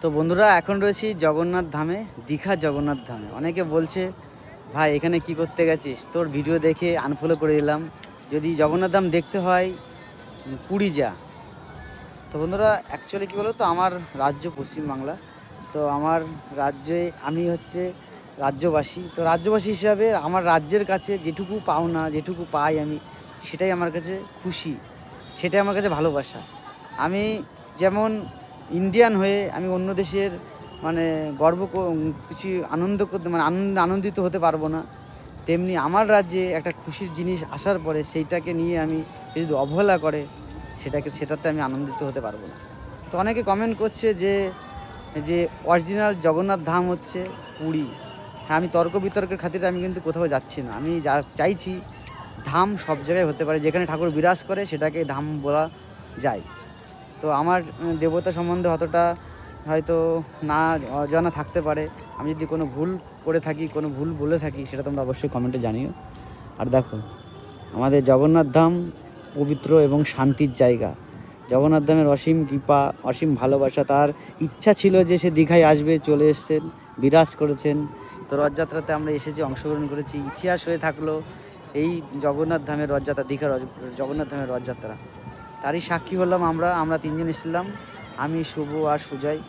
তো বন্ধুরা, এখন রয়েছি জগন্নাথ ধামে, দীঘা জগন্নাথ ধামে। অনেকে বলছে, ভাই, এখানে কি করতে গেছিস? তোর ভিডিও দেখে আনফলো করে দিলাম। যদি জগন্নাথ ধাম দেখতে হয়, পুরী যা। তো বন্ধুরা অ্যাকচুয়ালি কী বলো তো আমার রাজ্য পশ্চিমবাংলা। তো আমার রাজ্যে আমি হচ্ছে রাজ্যবাসী। তো রাজ্যবাসী হিসাবে আমার রাজ্যের কাছে যেটুকু পাওনা, যেটুকু পাই আমি, সেটাই আমার কাছে খুশি। সেটাই আমার কাছে ভালোবাসা। আমি যেমন ইন্ডিয়ান হয়ে আমি অন্য দেশের মানে গর্ব কিছু আনন্দ করতে মানে আনন্দ আনন্দিত হতে পারব না। তেমনি আমার রাজ্যে একটা খুশির জিনিস আসার পরে সেইটাকে নিয়ে আমি যদি অবহেলা করে, সেটাকে সেটাতে আমি আনন্দিত হতে পারব না। তো অনেকে কমেন্ট করছে যে যে অরিজিনাল জগন্নাথ ধাম হচ্ছে পুরী। হ্যাঁ আমি তর্ক বিতর্কের খাতিরে আমি কিন্তু কোথাও যাচ্ছি না। আমি যা চাইছি ধাম সব জায়গায় হতে পারে। যেখানে ঠাকুর বিরাজ করে সেটাকে ধাম বলা যায়। তো আমার দেবতা সম্বন্ধে অতটা হয়তো না, অজানা থাকতে পারে। আমি যদি কোনো ভুল করে থাকি, কোনো ভুল বলে থাকি, সেটা তোমরা অবশ্যই কমেন্টে জানিও। আর দেখো, আমাদের জগন্নাথ ধাম পবিত্র এবং শান্তির জায়গা। জগন্নাথ ধামের অসীম কৃপা, অসীম ভালোবাসা, তার ইচ্ছা ছিল যে সে দীঘায় আসবে, চলে এসেছেন, বিরাজ করেছেন। তো রথযাত্রাতে আমরা এসেছি, অংশগ্রহণ করেছি, ইতিহাস হয়ে থাকল এই জগন্নাথ ধামের রথযাত্রা দীঘা জগন্নাথ ধামের রথযাত্রা। তারই সাক্ষী হলাম আমরা আমরা তিনজন এসেছিলাম, আমি, শুভ আর সুজয়।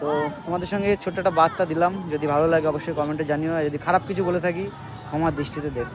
তো তোমাদের সঙ্গে ছোট্ট একটা বার্তা দিলাম, যদি ভালো লাগে অবশ্যই কমেন্টে জানিও যদি খারাপ কিছু বলে থাকি ক্ষমার দৃষ্টিতে দেখ।